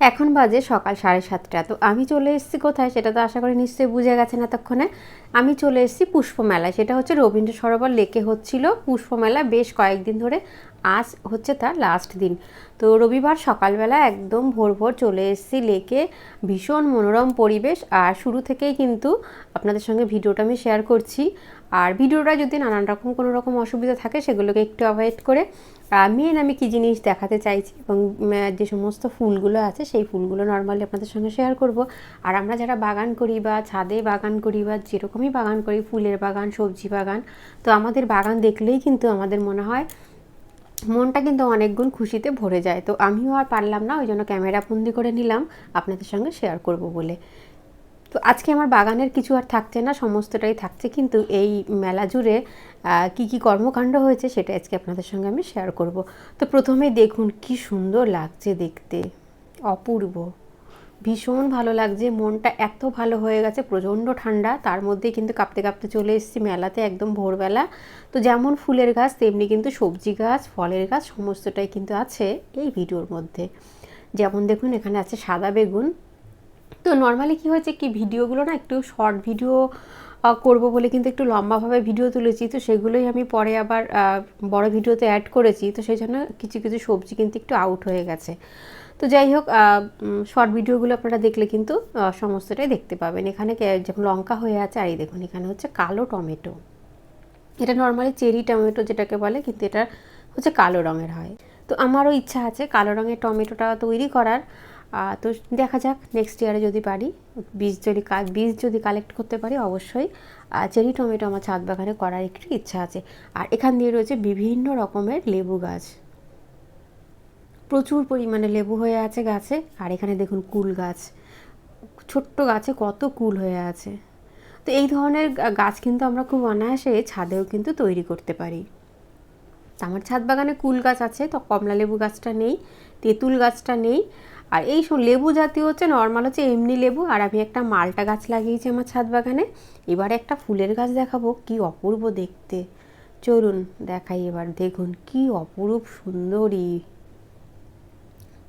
এখন বাজে সকাল সাড়ে সাতটা। তো আমি চলে এসেছি কোথায় সেটা তো আশা করি নিশ্চয়ই বুঝে গেছেন এতক্ষণে। আমি চলে এসেছি পুষ্পমেলায়। সেটা হচ্ছে রবীন্দ্র সরোবর লেকে হচ্ছিল পুষ্পমেলা বেশ কয়েকদিন ধরে। আজ হচ্ছে তার লাস্ট দিন। তো রবিবার সকালবেলা একদম ভোর ভোর চলে এসেছি লেকে। ভীষণ মনোরম পরিবেশ। আর শুরু থেকেই কিন্তু আপনাদের সঙ্গে ভিডিওটা আমি শেয়ার করছি। আর ভিডিওটা যদি নানান রকম কোনো রকম অসুবিধা থাকে সেগুলোকে একটু অ্যাভয়েড করে মেন আমি কী জিনিস দেখাতে চাইছি এবং যে সমস্ত ফুলগুলো আছে, সেই ফুলগুলো নর্মালি আপনাদের সঙ্গে শেয়ার করব। আর আমরা যারা বাগান করি বা ছাদে বাগান করি বা যেরকমই বাগান করি, ফুলের বাগান, সবজি বাগান, তো আমাদের বাগান দেখলেই কিন্তু আমাদের মনে হয়, মনটা কিন্তু অনেক গুণ খুশিতে ভরে যায়। তো আমিও আর পারলাম না, ওই জন্য ক্যামেরা বন্দি করে নিলাম, আপনাদের সঙ্গে শেয়ার করব বলে। তো আজকে আমার বাগানের কিছু আর থাকছে না, সমস্তটাই থাকছে, কিন্তু এই মেলা জুড়ে কি কি কর্মকাণ্ড হয়েছে সেটা আজকে আপনাদের সঙ্গে আমি শেয়ার করব। তো প্রথমেই দেখুন কি সুন্দর লাগছে দেখতে, অপূর্ব। ভীষণ ভালো লাগছে, মনটা এত ভালো হয়ে গেছে, প্রচণ্ড ঠান্ডা, তার মধ্যেই কিন্তু কাঁপতে কাঁপতে চলে এসেছি মেলাতে একদম ভোরবেলা। তো যেমন ফুলের গাছ, তেমনি কিন্তু সবজি গাছ, ফলের গাছ, সমস্তটাই কিন্তু আছে এই ভিডিওর মধ্যে। যেমন দেখুন এখানে আছে সাদা বেগুন তো নর্মালি কি হয়েছে কি ভিডিওগুলো না একটু শর্ট ভিডিও করব বলে কিন্তু একটু লম্বাভাবে ভিডিও তুলেছি। তো সেগুলোই আমি পরে আবার বড় ভিডিওতে অ্যাড করেছি। তো সেই জন্য কিছু কিছু সবজি কিন্তু একটু আউট হয়ে গেছে। তো যাই হোক শর্ট ভিডিওগুলো আপনারা দেখলে কিন্তু সমস্তটাই দেখতে পাবেন। এখানে যেমন লঙ্কা হয়ে আছে, আর এই দেখুন, এখানে হচ্ছে কালো টমেটো। এটা নর্মালি চেরি টমেটো যেটাকে বলে, কিন্তু এটা হচ্ছে কালো রঙের হয়। তো আমারও ইচ্ছা আছে কালো রঙের টমেটোটা তৈরি করার। তো দেখা যাক নেক্সট ইয়ারে যদি পারি, বীজ যদি বীজ যদি কালেক্ট করতে পারি অবশ্যই। চেরি, টমেটো আমার ছাদ বাগানে করার একটু ইচ্ছা আছে। আর এখান দিয়ে রয়েছে বিভিন্ন রকমের লেবু গাছ। প্রচুর পরিমাণে লেবু হয়ে আছে গাছে। আর এখানে দেখুন কুল গাছ। ছোট্ট গাছে কত কুল হয়ে আছে। তো এই ধরনের গাছ কিন্তু আমরা খুব অনায়াসে ছাদেও কিন্তু তৈরি করতে পারি। আমার ছাদ বাগানে কুল গাছ আছে, তো কমলা লেবু গাছটা নেই, তেঁতুল গাছটা নেই। আর এই সব লেবু জাতীয় হচ্ছে নর্মাল হচ্ছে, এমনি লেবু। আর আমি একটা মালটা গাছ লাগিয়েছি আমার ছাদ বাগানে। এবারে একটা ফুলের গাছ দেখাবো, কি অপূর্ব দেখতে। চলুন দেখাই এবার, দেখুন কি অপরূপ সুন্দরী।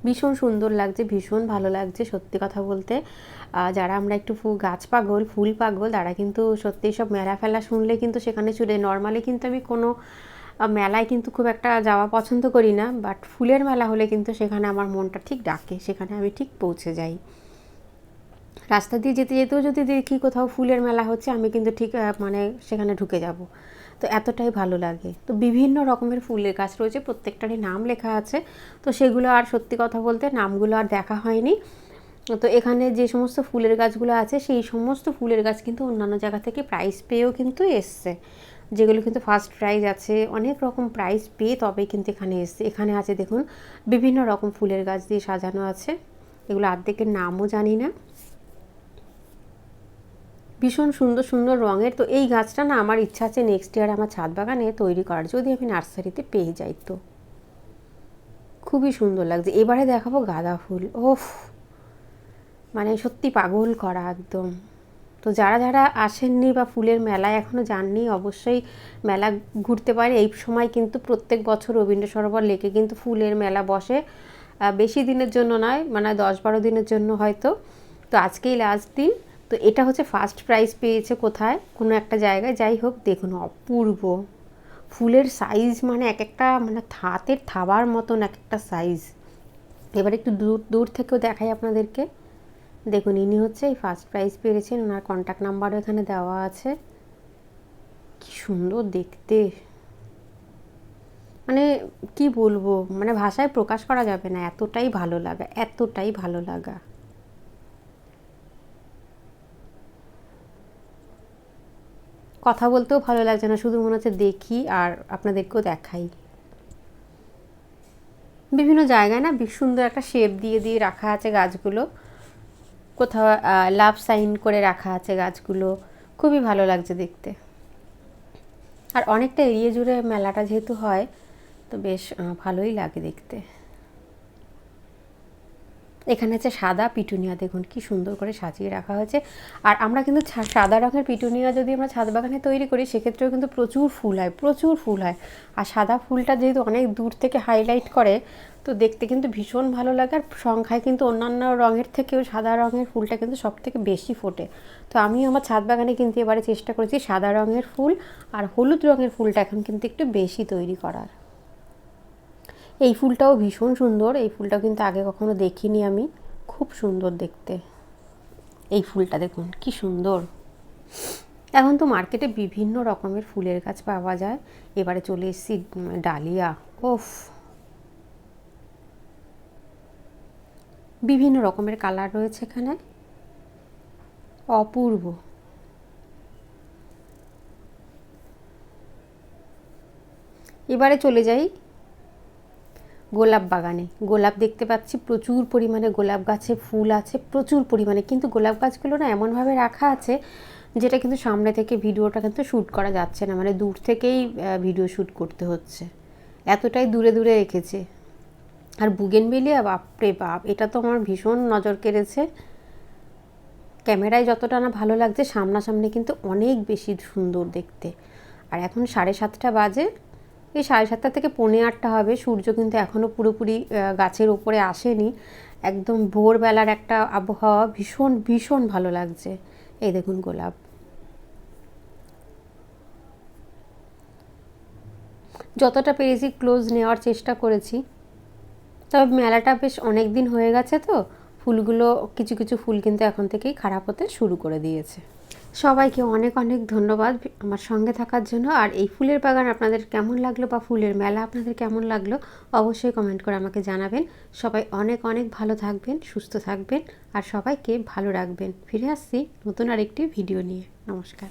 ভীষণ সুন্দর লাগছে, ভীষণ ভালো লাগছে সত্যি কথা বলতে। যারা আমরা একটু ফু- গাছ পাগল, ফুল পাগল, তারা কিন্তু সত্যি সব মেলা ফেলা শুনলে কিন্তু সেখানে চলে নর্মালি কিন্তু আমি কোনো মেলায় কিন্তু খুব একটা যাওয়া পছন্দ করি না বাট ফুলের মেলা হলে কিন্তু সেখানে আমার মনটা ঠিক ডাকে, সেখানে আমি ঠিক পৌঁছে যাই। রাস্তা দিয়ে যেতে যেতেও যদি দেখি কোথাও ফুলের মেলা হচ্ছে, আমি কিন্তু ঠিক মানে সেখানে ঢুকে যাব। তো এতটাই ভালো লাগে। তো বিভিন্ন রকমের ফুলের গাছ রয়েছে, প্রত্যেকটারই নাম লেখা আছে। তো সেগুলো আর সত্যি কথা বলতে নামগুলো আর দেখা হয়নি। তো এখানে যে সমস্ত ফুলের গাছগুলো আছে, সেই সমস্ত ফুলের গাছ কিন্তু অন্যান্য জায়গা থেকে প্রাইজ পেয়েও কিন্তু এসছে। যেগুলো কিন্তু ফার্স্ট প্রাইজ আছে, অনেক রকম প্রাইজ পেয়ে তবে কিন্তু এখানে এসছে এখানে আছে দেখুন, বিভিন্ন রকম ফুলের গাছ দিয়ে সাজানো আছে। এগুলো অর্ধেকের নামও জানি না। ভীষণ সুন্দর সুন্দর রঙের, তো এই গাছটা না আমার ইচ্ছা আছে নেক্সট ইয়ার আমার ছাদ বাগানে তৈরি করার, যদি আমি নার্সারিতে পেয়ে যাই তো। খুবই সুন্দর লাগছে। এবারে দেখাবো গাঁদা ফুল, ওফ! মানে সত্যি পাগল করা একদম। তো যারা যারা আসেননি বা ফুলের মেলায় এখনও যাননি, অবশ্যই মেলা ঘুরতে পারে। এই সময় কিন্তু প্রত্যেক বছর রবীন্দ্র সরোবর লেকে কিন্তু ফুলের মেলা বসে। বেশি দিনের জন্য নয় মানে দশ বারো দিনের জন্য হয়তো। তো আজকেই লাস্ট দিন। তো এটা হচ্ছে ফার্স্ট প্রাইজ পেয়েছে কোথায়? কোনো একটা জায়গায়। যাই হোক, দেখুন, অপূর্ব। ফুলের সাইজ মানে এক একটা মানে হাতের থাবার মতন এক একটা সাইজ এবার একটু দূর দূর থেকেও দেখাই আপনাদেরকে। দেখুন, ইনি হচ্ছে এই ফার্স্ট প্রাইজ পেয়েছেন ওনার কন্ট্যাক্ট নাম্বারও এখানে দেওয়া আছে। কি সুন্দর দেখতে। মানে কি বলব? মানে ভাষায় প্রকাশ করা যাবে না। এতটাই ভালো লাগা, এতটাই ভালো লাগা। কথা বলতেও ভালো লাগছে না, শুধু মনে হচ্ছে দেখি আর আপনাদেরকেও দেখাই। বিভিন্ন জায়গায় না সুন্দর একটা শেপ দিয়ে দিয়ে রাখা আছে গাছগুলো। কোথাও লাভ সাইন করে রাখা আছে গাছগুলো। খুবই ভালো লাগছে দেখতে। আর অনেকটা এরিয়া জুড়ে মেলাটা যেহেতু হয়, তো বেশ ভালোই লাগে দেখতে। এখানে আছে সাদা পিটুনিয়া, দেখুন কি সুন্দর করে সাজিয়ে রাখা হয়েছে। আর আমরা কিন্তু সাদা রঙের পিটুনিয়া যদি আমরা ছাদ বাগানে তৈরি করি, সেক্ষেত্রেও কিন্তু প্রচুর ফুল হয়, প্রচুর ফুল হয়। আর সাদা ফুলটা যেহেতু অনেক দূর থেকে হাইলাইট করে, তো দেখতে কিন্তু ভীষণ ভালো লাগে। আর সংখ্যায় কিন্তু অন্যান্য রঙের থেকেও সাদা রঙের ফুলটা কিন্তু সব থেকে বেশি ফোটে। তো আমি আমার ছাদ বাগানে কিন্তু এবারে চেষ্টা করেছি সাদা রঙের ফুল আর হলুদ রঙের ফুলটা এখন কিন্তু একটু বেশি তৈরি করার। এই ফুলটাও ভীষণ সুন্দর। এই ফুলটা কিন্তু আগে কখনো দেখিনি আমি। খুব সুন্দর দেখতে। এই ফুলটা দেখুন, কি সুন্দর। এখন তো মার্কেটে বিভিন্ন রকমের ফুলের গাছ পাওয়া যায়। এবারে চলে এসেছি ডালিয়া। ওফ বিভিন্ন রকমের কালার রয়েছে এখানে। অপূর্ব। এবারে চলে যাই গোলাপ বাগানে। গোলাপ দেখতে পাচ্ছি, প্রচুর পরিমাণে গোলাপ গাছে ফুল আছে, প্রচুর পরিমাণে। কিন্তু গোলাপ গাছগুলো না এমনভাবে রাখা আছে, যেটা কিন্তু সামনে থেকে ভিডিওটা কিন্তু শ্যুট করা যাচ্ছে না। মানে দূর থেকেই ভিডিও শ্যুট করতে হচ্ছে। এতটাই দূরে দূরে রেখেছে। আর বুগেনবেলিয়া, বাপরে বাপ, এটা তো আমার ভীষণ নজর কেড়েছে। ক্যামেরায় যতটা না ভালো লাগছে, সামনাসামনি কিন্তু অনেক বেশি সুন্দর দেখতে। আর এখন সাড়ে সাতটা বাজে। এই সাড়ে সাতটা থেকে পৌনে আটটা হবে। সূর্য কিন্তু এখনও পুরোপুরি গাছের ওপরে আসেনি। একদম ভোরবেলার একটা আবহাওয়া ভীষণ ভীষণ ভালো লাগছে। এই দেখুন গোলাপ। যতটা পেরেছি ক্লোজ নেওয়ার চেষ্টা করেছি। তবে মেলাটা বেশ অনেক দিন হয়ে গেছে তো। ফুলগুলো, কিছু কিছু ফুল কিন্তু এখন থেকেই খারাপ হতে শুরু করে দিয়েছে। সবাইকে অনেক অনেক ধন্যবাদ আমার সঙ্গে থাকার জন্য। আর এই ফুলের বাগান আপনাদের কেমন লাগল বা ফুলের মেলা আপনাদের কেমন লাগল অবশ্যই কমেন্ট করে আমাকে জানাবেন। সবাই অনেক অনেক ভালো থাকবেন, সুস্থ থাকবেন আর সবাইকে ভালো রাখবেন। ফিরে আসছি নতুন আরেকটি ভিডিও নিয়ে। নমস্কার।